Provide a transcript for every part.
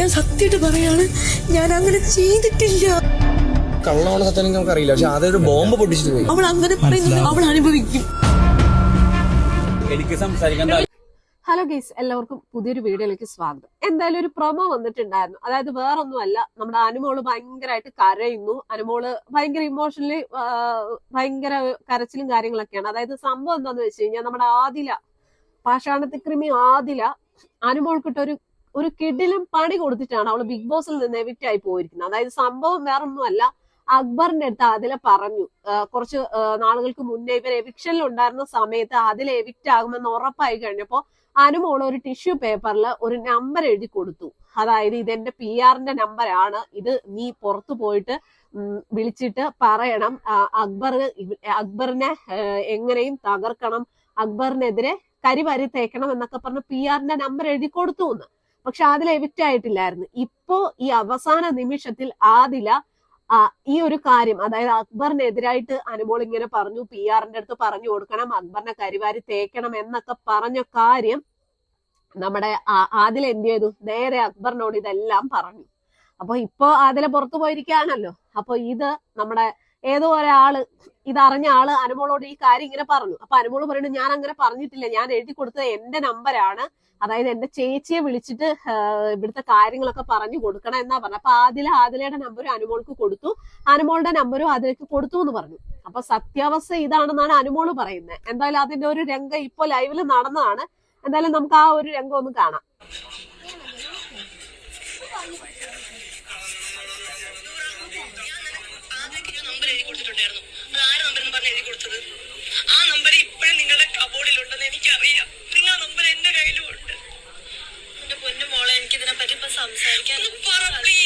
ഞാൻ സത്യമായിട്ട് പറയാണ് ഞാൻ അങ്ങനെ ചെയ്തിട്ടില്ല. കള്ളമാണ് സത്യം നമുക്ക് അറിയില്ല പക്ഷെ ഒരു ബോംബ് പൊട്ടിച്ചിട്ട് പോയി. അവൾ അങ്ങനെ പറയുന്നത് അവൾ അനുഭവിക്കും. എനിക്ക് സംസാരിക്കാൻ ഹലോ ഗൈസ് എല്ലാവർക്കും പുതിയൊരു വീഡിയോയിലേക്ക് സ്വാഗതം. എന്തായാലും ഒരു പ്രൊമോ വന്നിട്ടുണ്ടായിരുന്നു. അതായത് വേറൊന്നുമല്ല നമ്മുടെ അനുമോൾ ഭയങ്കരമായിട്ട് കരയുന്നു. അനുമോൾ ഭയങ്കര ഇമോഷണലി ഭയങ്കര കരച്ചിലും കാര്യങ്ങളൊക്കെയാണ്. അതായത് സംഭവം എന്താന്ന് വെച്ച് കഴിഞ്ഞാൽ നമ്മുടെ ആദില പാഷാണത്തിക്രിമി ആദില അനുമോൾക്കിട്ട് ഒരു കിഡിലും പണി കൊടുത്തിട്ടാണ് അവൾ ബിഗ് ബോസിൽ നിന്ന് എവിക്റ്റ് ആയി പോയിരിക്കുന്നത്. അതായത് സംഭവം വേറൊന്നുമല്ല. അക്ബറിന്റെ അടുത്ത് അതിലെ പറഞ്ഞു. കുറച്ച് നാളുകൾക്ക് മുന്നേ ഇവർ എവിക്ഷനിൽ ഉണ്ടായിരുന്ന സമയത്ത് അതിൽ എവിക്റ്റ് ആകുമെന്ന് ഉറപ്പായി കഴിഞ്ഞപ്പോ അനുമോൾ ഒരു ടിഷ്യൂ പേപ്പറിൽ ഒരു നമ്പർ എഴുതി കൊടുത്തു. അതായത് ഇതെന്റെ പി ആറിന്റെ നമ്പറാണ് ഇത് നീ പുറത്തു പോയിട്ട് വിളിച്ചിട്ട് പറയണം. അക്ബർ അക്ബറിനെ എങ്ങനെയും തകർക്കണം. അക്ബറിനെതിരെ കരിവരി തേക്കണം എന്നൊക്കെ പറഞ്ഞ് പി ആറിന്റെ നമ്പർ എഴുതി കൊടുത്തു എന്ന്. പക്ഷെ അതിൽ എവിക്റ്റ് ആയിട്ടില്ലായിരുന്നു. ഇപ്പോ ഈ അവസാന നിമിഷത്തിൽ ആദില ഈ ഒരു കാര്യം അതായത് അക്ബറിനെതിരായിട്ട് അനുമോൾ ഇങ്ങനെ പറഞ്ഞു പി ആറിന്റെ അടുത്ത് പറഞ്ഞു കൊടുക്കണം അക്ബറിനെ കരിവാരി തേക്കണം എന്നൊക്കെ പറഞ്ഞ കാര്യം നമ്മുടെ ആദില എന്ത് ചെയ്തു? നേരെ അക്ബറിനോട് ഇതെല്ലാം പറഞ്ഞു. അപ്പൊ ഇപ്പോ ആദില പുറത്തു പോയിരിക്കാണല്ലോ അപ്പൊ ഇത് നമ്മുടെ ഏതോ ഒരാൾ ഇതറിഞ്ഞ ആൾ അനുമോളോട് ഈ കാര്യം ഇങ്ങനെ പറഞ്ഞു. അപ്പൊ അനുമോൾ പറയുന്നത് ഞാൻ അങ്ങനെ പറഞ്ഞിട്ടില്ല. ഞാൻ എഴുതി കൊടുത്തത് എന്റെ നമ്പരാണ് അതായത് എന്റെ ചേച്ചിയെ വിളിച്ചിട്ട് ഇവിടുത്തെ കാര്യങ്ങളൊക്കെ പറഞ്ഞു കൊടുക്കണം എന്നാ പറഞ്ഞു അപ്പൊ ആദില ആദിലയുടെ നമ്പരും അനുമോൾക്ക് കൊടുത്തു. അനുമോളുടെ നമ്പരും അതിലേക്ക് കൊടുത്തു എന്ന് പറഞ്ഞു. അപ്പൊ സത്യാവസ്ഥ ഇതാണെന്നാണ് അനുമോൾ പറയുന്നത്. എന്തായാലും അതിന്റെ ഒരു രംഗം ഇപ്പൊ ലൈവിൽ നടന്നതാണ്. എന്തായാലും നമുക്ക് ആ ഒരു രംഗം ഒന്ന് കാണാം. പറഞ്ഞ് എഴുതി കൊടുത്തത്. ആ നമ്പർ ഇപ്പോഴും നിങ്ങളുടെ കബോർഡിലുണ്ടെന്ന് എനിക്കറിയാം. നിങ്ങൾ ആ നമ്പർ എന്റെ കയ്യിലും ഉണ്ട്. എന്റെ പൊന്നു മോളെ എനിക്ക് ഇതിനെ പറ്റി ഇപ്പൊ സംസാരിക്കാൻ പ്ലീസ്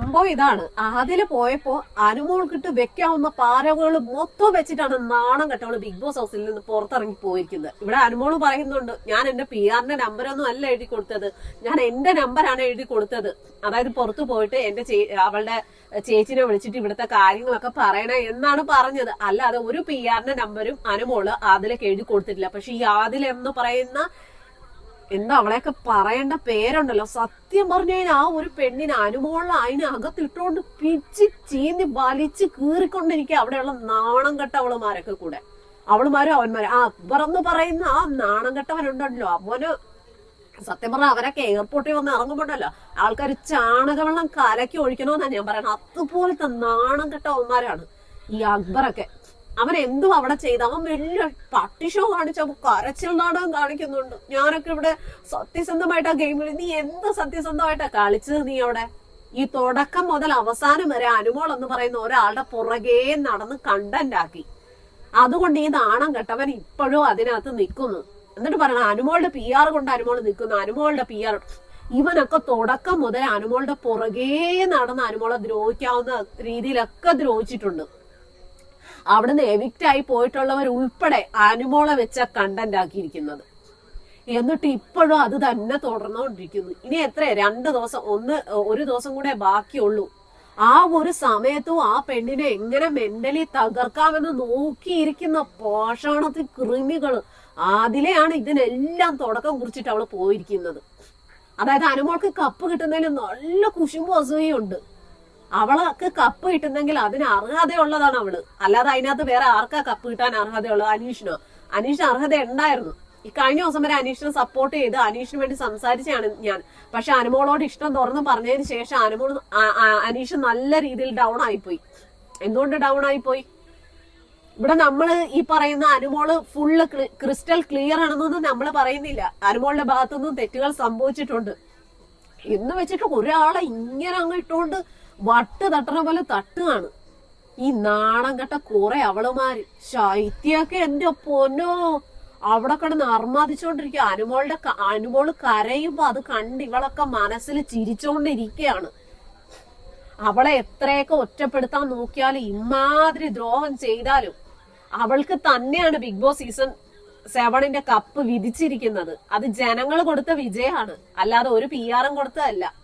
സംഭവം ഇതാണ്. ആദ്യം പോയപ്പോ അനുമോൾക്കിട്ട് വെക്കാവുന്ന പാരകൾ മൊത്തം വെച്ചിട്ടാണ് നാണം കെട്ടവൾ ബിഗ് ബോസ് ഹൗസിൽ നിന്ന് പുറത്തിറങ്ങി പോയിരിക്കുന്നത്. ഇവിടെ അനുമോൾ പറയുന്നുണ്ട് ഞാൻ എന്റെ പി ആറിന്റെ നമ്പരൊന്നും അല്ല എഴുതി കൊടുത്തത്. ഞാൻ എന്റെ നമ്പറാണ് എഴുതി കൊടുത്തത്. അതായത് പുറത്തു പോയിട്ട് എന്റെ അവളുടെ ചേച്ചിനെ വിളിച്ചിട്ട് ഇവിടുത്തെ കാര്യങ്ങളൊക്കെ പറയണേ എന്നാണ് പറഞ്ഞത്. അല്ലാതെ ഒരു പി ആറിന്റെ നമ്പരും അനുമോൾ അതിലേക്ക് എഴുതി കൊടുത്തിട്ടില്ല. പക്ഷെ ഈ ആദിൽ എന്ന് പറയുന്ന എന്താ അവളെയൊക്കെ പറയേണ്ട പേരുണ്ടല്ലോ? സത്യം പറഞ്ഞു കഴിഞ്ഞാൽ ആ ഒരു പെണ്ണിനെ അനുമോളിൽ അതിനെ അകത്തിട്ടുകൊണ്ട് പിച്ച് ചീന്തി വലിച്ച് കീറിക്കൊണ്ടിരിക്കുക അവിടെയുള്ള നാണം കെട്ട അവളുമാരൊക്കെ കൂടെ. അവളുമാരും അവന്മാരും? ആ അക്ബർ എന്ന് പറയുന്ന ആ നാണം കെട്ടവനുണ്ടല്ലോ. അവന് സത്യം പറഞ്ഞാൽ അവരൊക്കെ എയർപോർട്ടിൽ വന്ന് ഇറങ്ങുമ്പോണ്ടല്ലോ. ആൾക്കാർ ചാണകവെള്ളം കലക്കി ഒഴിക്കണമെന്നാണ് ഞാൻ പറയുന്നത് അതുപോലത്തെ നാണം കെട്ട അവന്മാരാണ് ഈ അക്ബറൊക്കെ. അവൻ എന്തും അവിടെ ചെയ്ത് അവൻ വലിയ പട്ടി ഷോ കാണിച്ച കരച്ചിൽ നാടകം കാണിക്കുന്നുണ്ട്. ഞാനൊക്കെ ഇവിടെ സത്യസന്ധമായിട്ടാ ഗെയിം ഗെയിമിൽ നീ എന്ത് സത്യസന്ധമായിട്ടാ കളിച്ചത് നീ അവിടെ? ഈ തുടക്കം മുതൽ അവസാനം വരെ അനുമോൾ എന്ന് പറയുന്ന ഒരാളുടെ പുറകെ നടന്ന് കണ്ടന്റ് ആക്കി. അതുകൊണ്ട് ഈ നാണം കെട്ടവൻ ഇപ്പോഴും അതിനകത്ത് നിൽക്കുന്നു. എന്നിട്ട് പറയണം അനുമോളുടെ പി ആർ കൊണ്ട് അനുമോൾ നിൽക്കുന്നു. അനുമോളുടെ പി ആർ ഇവനൊക്കെ തുടക്കം മുതൽ അനുമോളുടെ പുറകെ നടന്ന് അനുമോളെ ദ്രോഹിക്കാവുന്ന രീതിയിലൊക്കെ ദ്രോഹിച്ചിട്ടുണ്ട്. അവിടുന്ന് എവിക്റ്റ് ആയി പോയിട്ടുള്ളവർ ഉൾപ്പെടെ അനുമോളെ വെച്ച കണ്ടന്റ് ആക്കിയിരിക്കുന്നത്. എന്നിട്ട് ഇപ്പോഴും അത് തന്നെ തുടർന്നുകൊണ്ടിരിക്കുന്നു. ഇനി എത്ര രണ്ട് ദിവസം ഒന്ന് ഒരു ദിവസം കൂടെ ബാക്കിയുള്ളൂ. ആ ഒരു സമയത്തും ആ പെണ്ണിനെ എങ്ങനെ മെന്റലി തകർക്കാമെന്ന് നോക്കിയിരിക്കുന്ന പോഷണത്തിൽ കൃമികൾ അതിലെയാണ് ഇതിനെല്ലാം തുടക്കം കുറിച്ചിട്ട് അവൾ പോയിരിക്കുന്നത്. അതായത് അനുമോൾക്ക് കപ്പ് കിട്ടുന്നതിൽ നല്ല കുശുമ്പ് അസൂയുണ്ട് അവൾക്ക് കപ്പ് കിട്ടുന്നെങ്കിൽ അതിന് അർഹതയുള്ളതാണ് അവൾ. അല്ലാതെ അതിനകത്ത് വേറെ ആർക്കാ കപ്പ് കിട്ടാൻ അർഹതയുള്ളത്? അനീഷിനോ? അനീഷിന് അർഹത ഉണ്ടായിരുന്നു. ഈ കഴിഞ്ഞ ദിവസം വരെ അനീഷിനെ സപ്പോർട്ട് ചെയ്ത് അനീഷിന് വേണ്ടി സംസാരിച്ചാണ് ഞാൻ. പക്ഷെ അനുമോളോട് ഇഷ്ടം തുറന്ന് പറഞ്ഞതിന് ശേഷം അനുമോൾ അനീഷ് നല്ല രീതിയിൽ ഡൗൺ ആയിപ്പോയി. എന്തുകൊണ്ട് ഡൗൺ ആയിപ്പോയി? ഇവിടെ നമ്മൾ ഈ പറയുന്ന അനുമോൾ ഫുള്ള് ക്രിസ്റ്റൽ ക്ലിയർ ആണെന്നൊന്നും നമ്മൾ പറയുന്നില്ല. അനുമോളുടെ ഭാഗത്തുനിന്നും തെറ്റുകൾ സംഭവിച്ചിട്ടുണ്ട്. എന്ന് വെച്ചിട്ട് ഒരാളെ ഇങ്ങനെ അങ്ങ് ഇട്ടുകൊണ്ട് വട്ട് തട്ടണ പോലെ തട്ടുകയാണ് ഈ നാണം കെട്ട കുറെ അവളുമാര്. ശൈത്യൊക്കെ എന്റെ പൊന്നോ. അവിടെ കിടന്ന് അർമാദിച്ചോണ്ടിരിക്കുക അനുമോളുടെ അനുമോൾ കരയുമ്പോ അത് കണ്ട് ഇവളൊക്കെ മനസ്സിൽ ചിരിച്ചോണ്ടിരിക്കുകയാണ്. അവളെ എത്രയൊക്കെ ഒറ്റപ്പെടുത്താൻ നോക്കിയാലും ഇമാതിരി ദ്രോഹം ചെയ്താലും അവൾക്ക് തന്നെയാണ് ബിഗ് ബോസ് സീസൺ സെവണിന്റെ കപ്പ് വിധിച്ചിരിക്കുന്നത്. അത് ജനങ്ങൾ കൊടുത്ത വിജയമാണ്. അല്ലാതെ ഒരു പി ആറും കൊടുത്തതല്ല.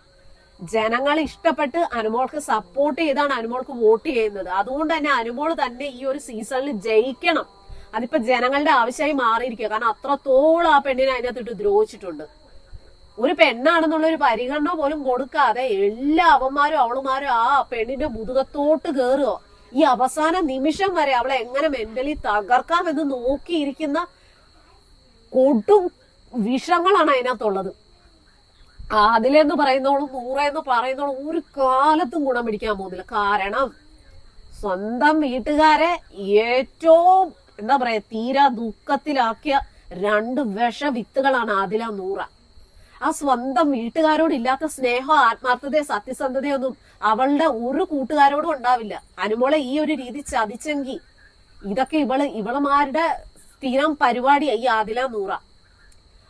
ജനങ്ങൾ ഇഷ്ടപ്പെട്ട് അനുമോൾക്ക് സപ്പോർട്ട് ചെയ്താണ് അനുമോൾക്ക് വോട്ട് ചെയ്യുന്നത്. അതുകൊണ്ട് തന്നെ അനുമോൾ തന്നെ ഈ ഒരു സീസണിൽ ജയിക്കണം. അതിപ്പോ ജനങ്ങളുടെ ആവശ്യമായി മാറിയിരിക്കുക. കാരണം അത്രത്തോളം ആ പെണ്ണിനെ അതിനകത്തിട്ട് ദ്രോഹിച്ചിട്ടുണ്ട്. ഒരു പെണ്ണാണെന്നുള്ള ഒരു പരിഗണന പോലും കൊടുക്കാതെ എല്ലാ അവന്മാരും അവളുമാരും ആ പെണ്ണിന്റെ മുതുകത്തോട്ട് കയറുക ഈ അവസാന നിമിഷം വരെ അവളെ എങ്ങനെ മെന്റലി തകർക്കാമെന്ന് നോക്കിയിരിക്കുന്ന കൊടും വിഷങ്ങളാണ് അതിനകത്തുള്ളത്. അതിലെന്ന് പറയുന്നോളും നൂറെന്ന് പറയുന്നോളും ഒരു കാലത്തും ഗുണം പിടിക്കാൻ പോകുന്നില്ല. കാരണം സ്വന്തം വീട്ടുകാരെ ഏറ്റവും എന്താ പറയാ തീരാ ദുഃഖത്തിലാക്കിയ രണ്ട് വിഷ വിത്തുകളാണ് ആദില നൂറ. ആ സ്വന്തം വീട്ടുകാരോട് ഇല്ലാത്ത സ്നേഹം ആത്മാർത്ഥതയോ സത്യസന്ധതയോ ഒന്നും അവളുടെ ഒരു കൂട്ടുകാരോടും ഉണ്ടാവില്ല. അനുമോളെ ഈ ഒരു രീതി ചതിച്ചെങ്കിൽ ഇതൊക്കെ ഇവൾ ഇവളുമാരുടെ സ്ഥിരം പരിപാടിയായി ആദില നൂറ.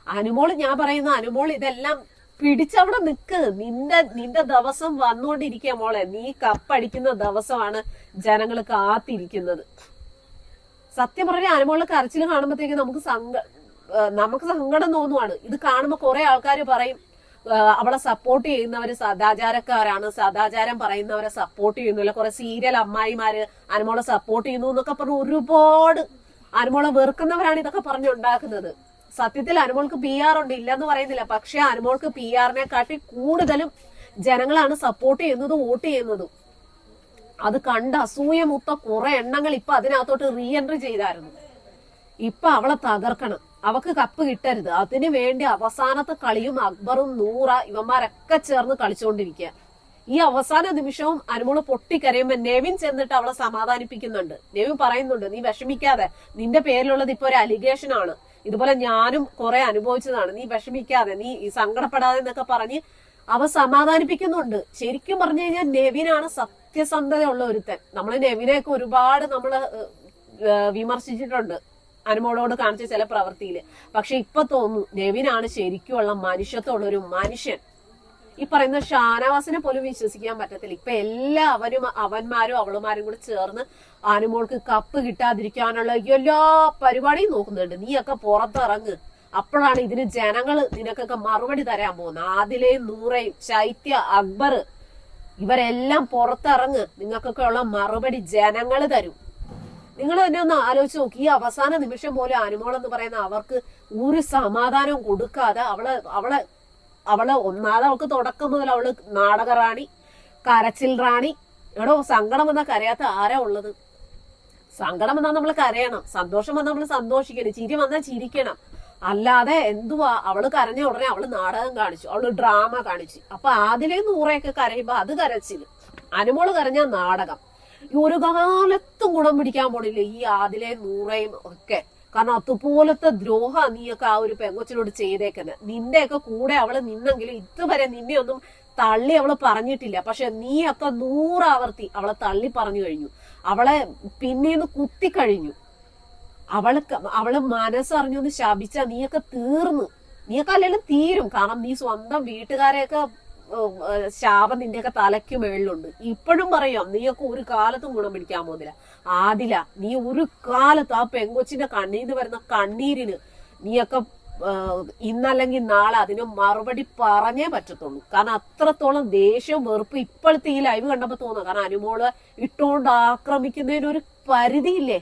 അനുമോൾ ഞാൻ പറയുന്ന അനുമോൾ ഇതെല്ലാം പിടിച്ചവിടെ നിക്ക്. നിന്റെ നിന്റെ ദിവസം വന്നുകൊണ്ടിരിക്കുക മോളെ. നീ കപ്പടിക്കുന്ന ദിവസമാണ് ജനങ്ങൾ കാത്തിരിക്കുന്നത്. സത്യം പറഞ്ഞ അനുമോളെ കരച്ചിൽ കാണുമ്പോഴത്തേക്ക് നമുക്ക് സങ്ക നമുക്ക് സങ്കടം തോന്നുവാണ്. ഇത് കാണുമ്പോൾ കുറെ ആൾക്കാർ പറയും അവളെ സപ്പോർട്ട് ചെയ്യുന്നവര് സദാചാരക്കാരാണ്. സദാചാരം പറയുന്നവരെ സപ്പോർട്ട് ചെയ്യുന്നില്ല കുറെ സീരിയൽ അമ്മായിമാര് അനുമോളെ സപ്പോർട്ട് ചെയ്യുന്നു എന്നൊക്കെ പറഞ്ഞ് ഒരുപാട് അനുമോളെ വെറുക്കുന്നവരാണ് ഇതൊക്കെ പറഞ്ഞുണ്ടാക്കുന്നത് സത്യത്തിൽ അനുമോൾക്ക് പി ആർ ഉണ്ട് ഇല്ലെന്ന് പറയുന്നില്ല. പക്ഷെ അനുമോൾക്ക് പി ആറിനെ കാട്ടി കൂടുതലും ജനങ്ങളാണ് സപ്പോർട്ട് ചെയ്യുന്നതും വോട്ട് ചെയ്യുന്നതും. അത് കണ്ട് അസൂയ മുത്ത കുറെ എണ്ണങ്ങൾ ഇപ്പൊ അതിനകത്തോട്ട് റീ എൻട്രി ചെയ്തായിരുന്നു. ഇപ്പൊ അവളെ തകർക്കണം. അവക്ക് കപ്പ് കിട്ടരുത്. അതിനു വേണ്ടി അവസാനത്തെ കളിയും അക്ബറും നൂറ ഇവന്മാരൊക്കെ ചേർന്ന് കളിച്ചുകൊണ്ടിരിക്കുക ഈ അവസാന നിമിഷവും അനുമോൾ പൊട്ടിക്കരയുമ്പോ നെവിൻ ചെന്നിട്ട് അവളെ സമാധാനിപ്പിക്കുന്നുണ്ട്. നെവിൻ പറയുന്നുണ്ട് നീ വിഷമിക്കാതെ. നിന്റെ പേരിലുള്ളത് ഇപ്പൊ ഒരു അലിഗേഷൻ ആണ്. ഇതുപോലെ ഞാനും കുറെ അനുഭവിച്ചതാണ്. നീ വിഷമിക്കാതെ നീ ഈ സങ്കടപ്പെടാതെ എന്നൊക്കെ പറഞ്ഞ് അവ സമാധാനിപ്പിക്കുന്നുണ്ട്. ശരിക്കും പറഞ്ഞു കഴിഞ്ഞാൽ നെവിനാണ് സത്യസന്ധതയുള്ള ഒരുത്തൻ. നമ്മൾ നെവിനെയൊക്കെ ഒരുപാട് ഏഹ്, വിമർശിച്ചിട്ടുണ്ട് അനുമോളോട് കാണിച്ച ചില പ്രവൃത്തിയിൽ പക്ഷെ ഇപ്പൊ തോന്നുന്നു നെവിനാണ് ശരിക്കുമുള്ള മനുഷ്യത്വമുള്ള ഒരു മനുഷ്യൻ. ഈ പറയുന്ന ഷാനവാസിനെ പോലും വിശ്വസിക്കാൻ പറ്റത്തില്ല. ഇപ്പൊ എല്ലാ അവരും അവന്മാരും അവളുമാരും കൂടെ ചേർന്ന് ആനുമോൾക്ക് കപ്പ് കിട്ടാതിരിക്കാനുള്ള എല്ലാ പരിപാടിയും നോക്കുന്നുണ്ട്. നീയൊക്കെ പുറത്തിറങ്ങ്. അപ്പോഴാണ് ഇതിന് ജനങ്ങൾ നിനക്കൊക്കെ മറുപടി തരാൻ പോകുന്നത്. ആദിലെയും നൂറയും ശൈത്യ അക്ബർ ഇവരെല്ലാം പുറത്തിറങ്ങ്. നിങ്ങൾക്കൊക്കെ ഉള്ള മറുപടി ജനങ്ങൾ തരും. നിങ്ങൾ തന്നെ ഒന്ന് ആലോചിച്ച് നോക്കി. ഈ അവസാന നിമിഷം പോലെ അനുമോൾ എന്ന് പറയുന്ന അവർക്ക് ഒരു സമാധാനവും കൊടുക്കാതെ അവളെ അവളെ അവളെ ഒന്നാമത് അവൾക്ക് തുടക്കം മുതൽ അവൾ നാടക റാണി കരച്ചിൽ റാണി. എടോ സങ്കടം വന്നാൽ കരയാത്ത ആരാ ഉള്ളത്? സങ്കടം വന്നാൽ നമ്മൾ കരയണം സന്തോഷം വന്നാൽ നമ്മൾ സന്തോഷിക്കണം ചിരി വന്നാൽ ചിരിക്കണം. അല്ലാതെ എന്തുവാ? അവൾ കരഞ്ഞ ഉടനെ അവൾ നാടകം കാണിച്ചു അവൾ ഡ്രാമ കാണിച്ചു. അപ്പൊ ആദിലെ നൂറയൊക്കെ കരയുമ്പോ അത് കരച്ചിൽ. അനുമോൾ കരഞ്ഞ നാടകം. ഈ ഒരു കാലത്തും ഗുണം പിടിക്കാൻ പോണില്ല ഈ ആദിലെ നൂറയും ഒക്കെ. കാരണം അതുപോലത്തെ ദ്രോഹ നീയൊക്കെ ആ ഒരു പെങ്കൊച്ചിനോട് ചെയ്തേക്കുന്നത് നിന്റെയൊക്കെ കൂടെ അവൾ നിന്നെങ്കിലും ഇതുവരെ നിന്നെ ഒന്നും തള്ളി അവൾ പറഞ്ഞിട്ടില്ല. പക്ഷെ നീയൊക്കെ നൂറാവർത്തി അവളെ തള്ളി പറഞ്ഞു കഴിഞ്ഞു. അവളെ പിന്നീന്ന് കുത്തിക്കഴിഞ്ഞു അവൾ ക- അവൾ മനസ്സറിഞ്ഞൊന്ന് ശപിച്ച നീയൊക്കെ തീർന്നു. നീയൊക്കെ അല്ലെങ്കിലും തീരും. കാരണം നീ സ്വന്തം വീട്ടുകാരെയൊക്കെ ശാപം നിന്റെയൊക്കെ തലയ്ക്ക് മേളിലുണ്ട്. ഇപ്പോഴും പറയാം നീയൊക്കെ ഒരു കാലത്തും ഗുണം പിടിക്കാൻ പോകുന്നില്ല. ആദില നീ ഒരു കാലത്ത് ആ പെങ്കൊച്ചിന്റെ കണ്ണീന്ന് വരുന്ന കണ്ണീരിന് നീയൊക്കെ ഇന്നല്ലെങ്കിൽ നാളെ അതിന് മറുപടി പറഞ്ഞേ പറ്റത്തുള്ളൂ. കാരണം അത്രത്തോളം ദേഷ്യം വെറുപ്പ് ഇപ്പോഴത്തെ ഈ ലൈവ് കണ്ടപ്പോ തോന്നുന്നു. കാരണം അനുമോൾ ഇട്ടുകൊണ്ട് ആക്രമിക്കുന്നതിനൊരു പരിധിയില്ലേ?